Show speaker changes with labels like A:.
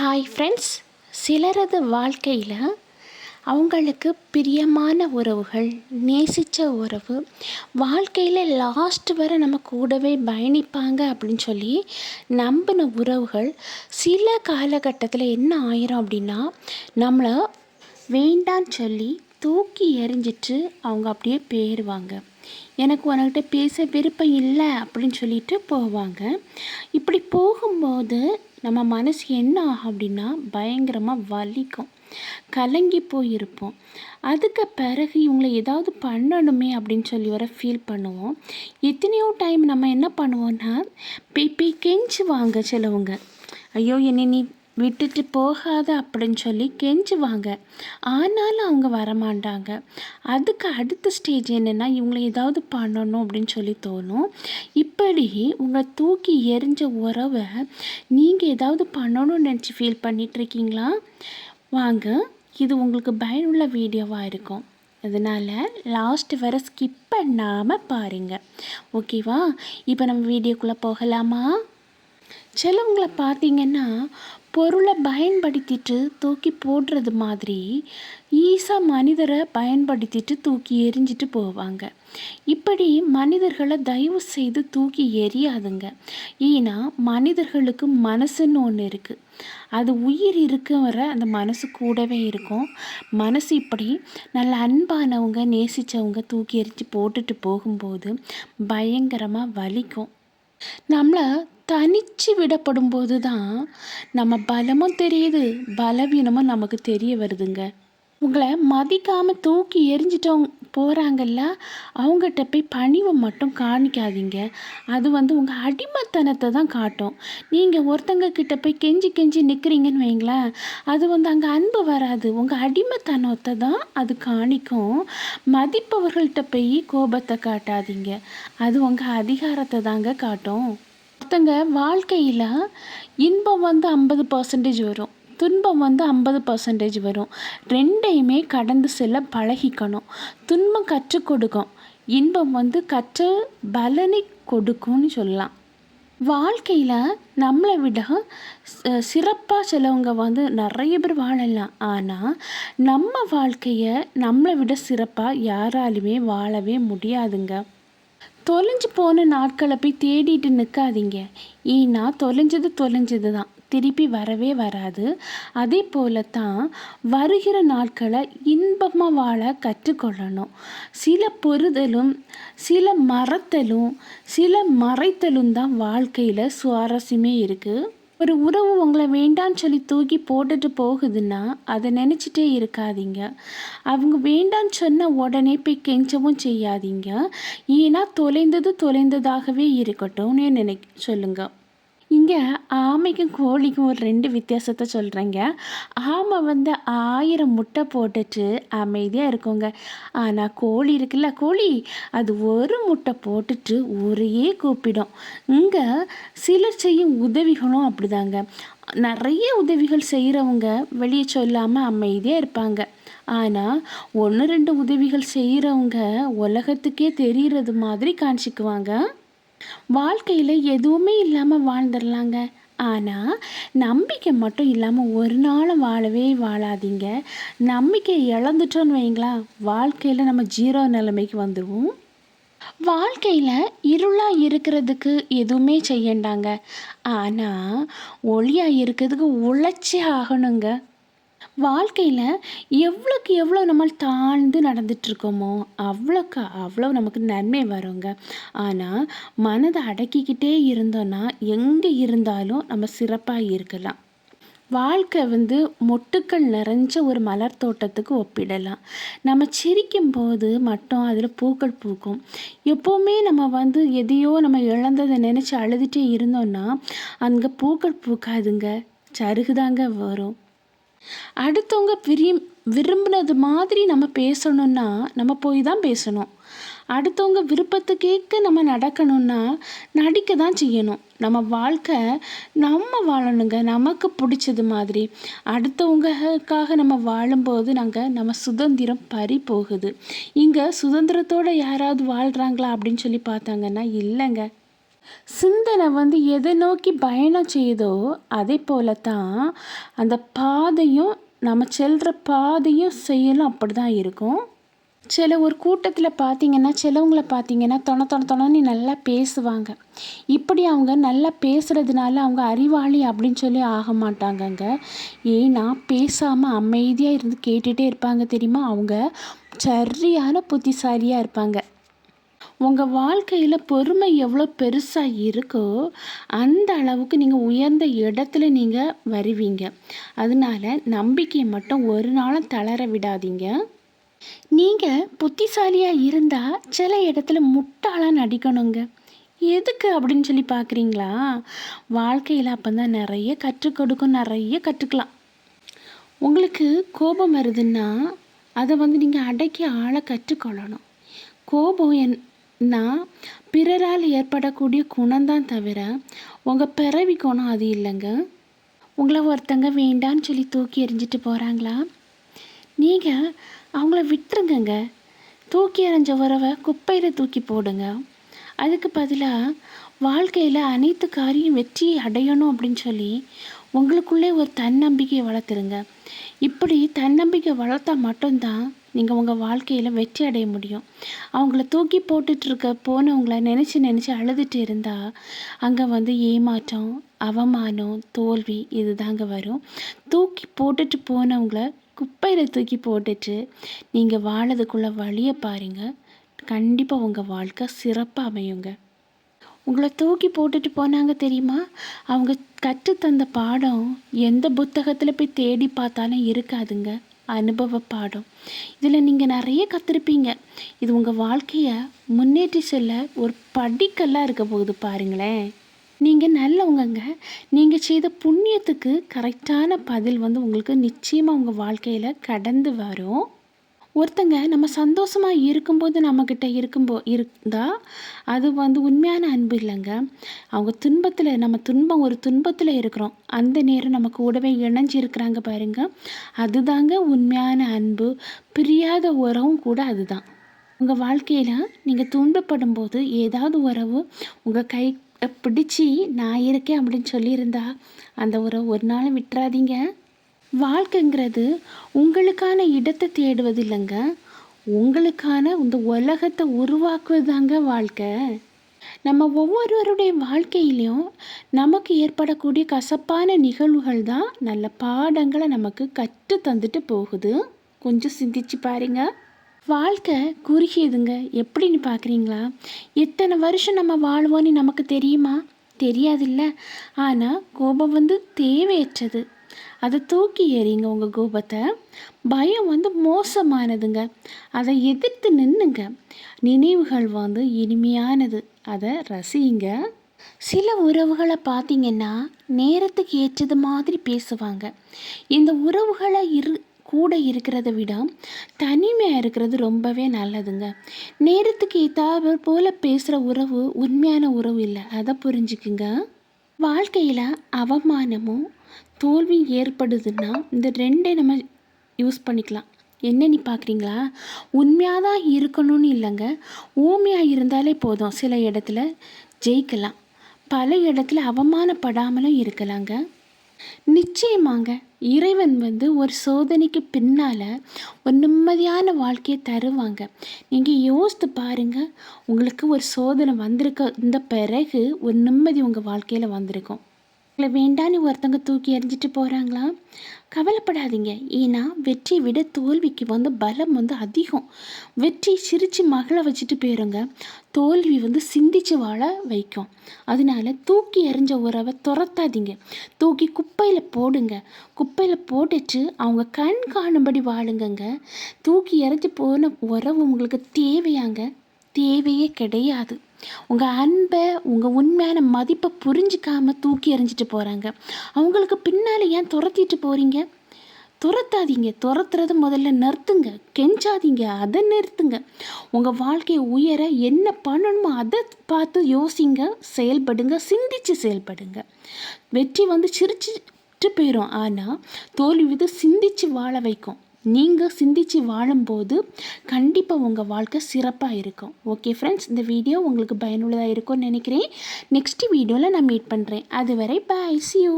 A: Hi friends சிலரது வாழ்க்கையில் அவங்களுக்கு பிரியமான உறவுகள் நேசித்த உறவு வாழ்க்கையில் லாஸ்ட் வரை நம்ம கூடவே பயணிப்பாங்க அப்படின்னு சொல்லி நம்பின உறவுகள் சில காலகட்டத்தில் என்ன ஆயிரும் அப்படின்னா நம்மளை வேண்டான்னு சொல்லி தூக்கி எறிஞ்சிட்டு அவங்க அப்படியே போயிடுவாங்க எனக்கு உனக்கிட்ட பேச விருப்பம் இல்லை அப்படின்னு சொல்லிட்டு போவாங்க. இப்படி போகும்போது நம்ம மனசு என்ன ஆகும் அப்படின்னா பயங்கரமாக வலிக்கும். கலங்கி போயிருப்போம். அதுக்கு பிறகு இவங்களை ஏதாவது பண்ணணுமே அப்படின்னு சொல்லி வர ஃபீல் பண்ணுவோம். எத்தனையோ டைம் நம்ம என்ன பண்ணுவோம்னா போய் போய் கெஞ்சுவாங்க சிலவங்க. ஐயோ என்னை நீ விட்டுட்டு போகாத அப்படின்னு சொல்லி கெஞ்சுவாங்க. ஆனாலும் அவங்க வரமாட்டாங்க. அதுக்கு அடுத்த ஸ்டேஜ் என்னென்னா இவங்களை ஏதாவது பண்ணணும் அப்படின்னு சொல்லி தோணும். இப்படி உங்கள் தூக்கி எரிஞ்ச உறவை நீங்கள் ஏதாவது பண்ணணும்னு நினச்சி ஃபீல் பண்ணிகிட்ருக்கீங்களா வாங்க இது உங்களுக்கு பயனுள்ள வீடியோவாக இருக்கும். அதனால் லாஸ்ட் வர ஸ்கிப் பண்ணாமல் பாருங்கள் ஓகேவா இப்போ நம்ம வீடியோக்குள்ளே போகலாமா? சிலவங்களை பார்த்தீங்கன்னா பொருளை பயன்படுத்திட்டு தூக்கி போடுறது மாதிரி ஈஸாக மனிதரை பயன்படுத்திட்டு தூக்கி எரிஞ்சிட்டு போவாங்க. இப்படி மனிதர்களை தயவு செய்து தூக்கி எரியாதுங்க ஏன்னா மனிதர்களுக்கு மனசுன்னு ஒன்று இருக்குது அது உயிர் இருக்க வர அந்த மனசு கூடவே இருக்கும். மனசு இப்படி நல்ல அன்பானவங்க நேசித்தவங்க தூக்கி எரிஞ்சு போட்டுட்டு போகும்போது பயங்கரமாக வலிக்கும். நம்மளை தனிச்சு விடப்படும் போது தான் நம்ம பலமும் தெரியுது பலவீனமும் நமக்கு தெரிய வருதுங்க. உங்களை மதிக்காமல் தூக்கி எரிஞ்சிட்டவங்க போகிறாங்கல்ல அவங்ககிட்ட போய் பணிவை மட்டும் காணிக்காதீங்க. அது வந்து உங்கள் அடிமைத்தனத்தை தான் காட்டும். நீங்கள் ஒருத்தங்க கிட்ட போய் கெஞ்சி கெஞ்சி நிற்கிறீங்கன்னு வைங்களேன் அது வந்து அங்கே அன்பு வராது. உங்கள் அடிமைத்தனத்தை தான் அது காணிக்கும். மதிப்பவர்கள்ட்ட போய் கோபத்தை காட்டாதீங்க. அது உங்கள் அதிகாரத்தை தாங்க காட்டும். ஒருத்தங்க வாழ்க்கையில் இன்பம் வந்து ஐம்பது பர்சன்டேஜ் வரும் துன்பம் வந்து ஐம்பது பர்சன்டேஜ் வரும். ரெண்டையுமே கடந்து செல்ல பழகிக்கணும். துன்பம் கற்றுக் கொடுக்கும். இன்பம் வந்து கற்று பலனை கொடுக்கும்னு சொல்லலாம். வாழ்க்கையில் நம்மளை விட சிறப்பாக சிலவங்க வந்து நிறைய பேர் வாழலாம். ஆனால் நம்ம வாழ்க்கையை நம்மளை விட சிறப்பாக யாராலுமே வாழவே முடியாதுங்க. தொலைஞ்சு போன நாட்களை போய் தேடிட்டு நிற்காதீங்க ஏன்னா தொலைஞ்சது தொலைஞ்சது தான் திருப்பி வரவே வராது. அதே போல தான் வருகிற நாட்களை இன்பமாக வாழ கற்றுக்கொள்ளணும். சில பொறுதலும் சில மறத்தலும் சில மறைத்தலும் தான் வாழ்க்கையில் சுவாரஸ்யமே இருக்குது ஒரு உறவு உங்களை வேண்டான்னு சொல்லி தூக்கி போட்டுட்டு போகுதுன்னா அதை நினச்சிட்டே இருக்காதீங்க. அவங்க வேண்டான்னு சொன்ன உடனே போய் கெஞ்சவும் செய்யாதீங்க. ஏன்னா தொலைந்தது தொலைந்ததாகவே இருக்கட்டும்னு நினை சொல்லுங்கள் இங்கே ஆமைக்கும் கோழிக்கும் ஒரு ரெண்டு வித்தியாசத்தை சொல்கிறேங்க ஆமை வந்து ஆயிரம் முட்டை போட்டுட்டு அமைதியாக இருக்குங்க. ஆனால் கோழி இருக்குல்ல கோழி அது ஒரு முட்டை போட்டுட்டு ஒரே கூப்பிடும். இங்கே சிலர் செய்யும் உதவிகளும் அப்படிதாங்க. நிறைய உதவிகள் செய்கிறவங்க வெளியே சொல்லாமல் அமைதியாக இருப்பாங்க. ஆனால் ஒன்று ரெண்டு உதவிகள் செய்கிறவங்க உலகத்துக்கே தெரிகிறது மாதிரி காமிச்சிக்குவாங்க வாழ்க்கையில் எதுவுமே இல்லாமல் வாழ்ந்துடலாங்க. ஆனால் நம்பிக்கை மட்டும் இல்லாமல் ஒரு நாளும் வாழவே வாழாதீங்க. நம்பிக்கை இழந்துட்டோன்னு வைங்களா வாழ்க்கையில் நம்ம ஜீரோ நிலைமைக்கு வந்துடுவோம் வாழ்க்கையில் இருளாக இருக்கிறதுக்கு எதுவுமே செய்யண்டாங்க. ஆனால் ஒளியாக இருக்கிறதுக்கு உழைச்சி ஆகணுங்க. வாழ்க்கையில் எவ்வளோக்கு எவ்வளோ நம்ம தாழ்ந்து நடந்துட்டுருக்கோமோ அவ்வளோக்கு அவ்வளோ நமக்கு நன்மை வருங்க. ஆனால் மனதை அடக்கிக்கிட்டே இருந்தோன்னா எங்கே இருந்தாலும் நம்ம சிறப்பாக இருக்கலாம். வாழ்க்கை வந்து மொட்டுக்கள் நிறைஞ்ச ஒரு மலர் தோட்டத்துக்கு ஒப்பிடலாம். நம்ம சிரிக்கும் போது மட்டும் அதில் பூக்கள் பூக்கும். எப்போவுமே நம்ம வந்து எதையோ நம்ம இழந்ததை நினச்சி அழுதுகிட்டே இருந்தோன்னா அங்கே பூக்கள் பூக்காதுங்க. சருகுதாங்க வரும். அடுத்தவங்க விரும் விரும்பினது மாதிரி நம்ம பேசணுன்னா நம்ம போய் தான் பேசணும். அடுத்தவங்க விருப்பத்துக்கேற்க கேட்க நம்ம நடக்கணும்னா நடிக்க தான் செய்யணும். நம்ம வாழ்க்கை நம்ம வாழணுங்க. நமக்கு பிடிச்சது மாதிரி. அடுத்தவங்களுக்காக நம்ம வாழும்போது நாங்கள் நம்ம சுதந்திரம் பறி போகுது. இங்கே சுதந்திரத்தோடு யாராவது வாழ்கிறாங்களா அப்படின்னு சொல்லி பார்த்தாங்கன்னா இல்லைங்க. சிந்தனை வந்து எதை நோக்கி பயணம் செய்யுதோ அதே போல தான் அந்த பாதையும் நம்ம செல்கிற பாதையும் செயலும் அப்படி தான் இருக்கும். சில ஒரு கூட்டத்தில் பார்த்தீங்கன்னா சிலவங்கள பார்த்தீங்கன்னா தொண தொண தொணன்னு நல்லா பேசுவாங்க. இப்படி அவங்க நல்லா பேசுகிறதுனால அவங்க அறிவாளி அப்படின்னு சொல்லி ஆக மாட்டாங்கங்க. ஏன்னா பேசாமல் அமைதியாக இருந்து கேட்டுகிட்டே இருப்பாங்க தெரியுமா? அவங்க சரியான புத்திசாலியாக இருப்பாங்க. உங்கள் வாழ்க்கையில் பொறுமை எவ்வளோ பெருசாக இருக்கோ அந்த அளவுக்கு நீங்கள் உயர்ந்த இடத்துல நீங்கள் வருவீங்க. அதனால நம்பிக்கையை மட்டும் ஒரு நாளும் தளர விடாதீங்க. நீங்கள் புத்திசாலியாக இருந்தால் சில இடத்துல முட்டாளாக நடிக்கணுங்க. எதுக்கு அப்படின்னு சொல்லி பார்க்குறீங்களா வாழ்க்கையில் அப்போ தான் நிறைய கற்றுக் கொடுக்கும் நிறைய கற்றுக்கலாம் உங்களுக்கு கோபம் வருதுன்னா அதை வந்து நீங்கள் அடக்கி ஆள கற்றுக்கொள்ளணும். கோபம் என் நான் பிறரால் ஏற்படக்கூடிய குணம்தான் தவிர உங்கள் பிறவி குணம் அது இல்லைங்க. உங்களை ஒருத்தங்க வேண்டான்னு சொல்லி தூக்கி எறிஞ்சிட்டு போகிறாங்களா நீங்கள் அவங்கள விட்டுருங்கங்க. தூக்கி எறிஞ்ச உறவை குப்பையில் தூக்கி போடுங்க. அதுக்கு பதிலாக வாழ்க்கையில் அனைத்து காரியம் வெற்றியை அடையணும் அப்படின்னு சொல்லி உங்களுக்குள்ளே ஒரு தன்னம்பிக்கையை வளர்த்துருங்க. இப்படி தன்னம்பிக்கை வளர்த்தா மட்டும்தான் நீங்கள் உங்கள் வாழ்க்கையில் வெற்றி அடைய முடியும். அவங்கள தூக்கி போட்டுட்ருக்க போனவங்கள நினச்சி நினச்சி அழுதுட்டு இருந்தால் அங்கே வந்து ஏமாற்றம் அவமானம் தோல்வி இது தாங்க வரும். தூக்கி போட்டுட்டு போனவங்கள குப்பையில் தூக்கி போட்டுட்டு நீங்கள் வாழதுக்குள்ளே வழியை பாருங்கள் கண்டிப்பாக உங்கள் வாழ்க்கை சிறப்பாக அமையுங்க. உங்களை தூக்கி போட்டுட்டு போனாங்க தெரியுமா? அவங்க கற்றுத்தந்த பாடம் எந்த புத்தகத்தில் போய் தேடி பார்த்தாலும் இருக்காதுங்க. அனுபவ பாடம் இதில் நீங்கள் நிறைய கற்றுருப்பீங்க இது உங்கள் வாழ்க்கையை முன்னேற்றி செல்ல ஒரு படிக்கல்லாக இருக்க போகுது பாருங்களேன். நீங்கள் நல்லவங்கங்க. நீங்கள் செய்த புண்ணியத்துக்கு கரெக்டான பதில் வந்து உங்களுக்கு நிச்சயமாக உங்கள் வாழ்க்கையில் கடந்து வரும். ஒருத்தங்க நம்ம சந்தோஷமாக இருக்கும்போது நம்மக்கிட்ட இருக்கும்போ இருந்தால் அது வந்து உண்மையான அன்பு இல்லைங்க. அவங்க துன்பத்தில் நம்ம துன்பம் ஒரு துன்பத்தில் இருக்கிறோம். அந்த நேரம் நம்ம கூடவே இணைஞ்சு இருக்கிறாங்க பாருங்க. அதுதாங்க உண்மையான அன்பு. பிரியாத உறவும் கூட அதுதான். உங்கள் வாழ்க்கையில் நீங்கள் துன்பப்படும் போது ஏதாவது உறவு உங்கள் கை பிடிச்சி நான் இருக்கேன் அப்படின்னு சொல்லியிருந்தா அந்த உறவு ஒரு நாள் விட்டுறாதீங்க. வாழ்க்கைங்கிறது உங்களுக்கான இடத்தை தேடுவது இல்லைங்க உங்களுக்கான இந்த உலகத்தை உருவாக்குவதாங்க வாழ்க்கை. நம்ம ஒவ்வொருவருடைய வாழ்க்கையிலையும் நமக்கு ஏற்படக்கூடிய கசப்பான நிகழ்வுகள் தான் நல்ல பாடங்களை நமக்கு கற்று தந்துட்டு போகுது. கொஞ்சம் சிந்திச்சு பாருங்க. வாழ்க்கை குறுகியதுங்க. எப்படின்னு பார்க்குறீங்களா எத்தனை வருஷம் நம்ம வாழ்வோன்னு நமக்கு தெரியுமா? தெரியாதில்ல. ஆனால் கோபம் வந்து தேவையற்றது. அதை தூக்கி எறிங்க உங்கள் கோபத்தை. பயம் வந்து மோசமானதுங்க. அதை எதிர்த்து நின்றுங்க நினைவுகள் வந்து இனிமையானது. அதை ரசிங்க சில உறவுகளை பார்த்தீங்கன்னா நேரத்துக்கு ஏற்றது மாதிரி பேசுவாங்க. இந்த உறவுகளை இரு கூட இருக்கிறத விட தனிமையாக இருக்கிறது ரொம்பவே நல்லதுங்க. நேரத்துக்கு ஏதாவது போல் பேசுகிற உறவு உண்மையான உறவு இல்லை. அதை புரிஞ்சுக்குங்க. வாழ்க்கையில் அவமானமும் தோல்வி ஏற்படுதுன்னா இந்த ரெண்டை நம்ம யூஸ் பண்ணிக்கலாம். என்ன நீ பார்க்குறீங்களா உண்மையாக தான் இருக்கணும்னு இல்லைங்க. ஊமையாக இருந்தாலே போதும். சில இடத்துல ஜெயிக்கலாம். பல இடத்துல அவமானப்படாமலும் இருக்கலாங்க. நிச்சயமாங்க. இறைவன் வந்து ஒரு சோதனைக்கு பின்னால் ஒரு நிம்மதியான வாழ்க்கையை தருவாங்க. நீங்கள் யோசித்து பாருங்கள் உங்களுக்கு ஒரு சோதனை வந்திருக்க இந்த பிறகு ஒரு நிம்மதி உங்கள் வாழ்க்கையில் வந்திருக்கும். உங்களை வேண்டான்னு ஒருத்தவங்க தூக்கி எறிஞ்சிட்டு போகிறாங்களா கவலைப்படாதீங்க. ஏன்னா வெற்றியை விட தோல்விக்கு வந்து பலம் வந்து அதிகம். வெற்றி சிரித்து மகளை வச்சுட்டு போயிருங்க. தோல்வி வந்து சிந்திச்சு வாழ வைக்கும். அதனால தூக்கி எறிஞ்ச உறவை துரத்தாதீங்க. தூக்கி குப்பையில் போடுங்க. குப்பையில் போட்டுட்டு அவங்க கண் காணும்படி வாழுங்கங்க. தூக்கி எறிஞ்சு போன உறவு உங்களுக்கு தேவையாங்க. தேவையே கிடையாது. உங்கள் அன்பை உங்கள் உண்மையான மதிப்பை புரிஞ்சிக்காம தூக்கி எறிஞ்சிட்டு போகிறாங்க அவங்களுக்கு பின்னால் ஏன் துரத்திட்டு போகிறீங்க துரத்தாதீங்க. துரத்துறது முதல்ல நிறுத்துங்க. கெஞ்சாதீங்க. அதை நிறுத்துங்க. உங்கள் வாழ்க்கையை உயர என்ன பண்ணணுமோ அதை பார்த்து யோசிங்க. செயல்படுங்க. சிந்திச்சு செயல்படுங்க. வெற்றி வந்து சிரிச்சுட்டு போயிடும் ஆனால் தோல்வி இது சிந்திச்சு வாழ வைக்கும். நீங்கள் சிந்திச்சு வாழும்போது கண்டிப்பாக உங்கள் வாழ்க்கை சிறப்பாக இருக்கும். ஓகே ஃப்ரெண்ட்ஸ் இந்த வீடியோ உங்களுக்கு பயனுள்ளதாக இருக்கும்னு நினைக்கிறேன். நெக்ஸ்ட் வீடியோவில் நான் மீட் பண்ணுறேன் அதுவரை பாய் சி யூ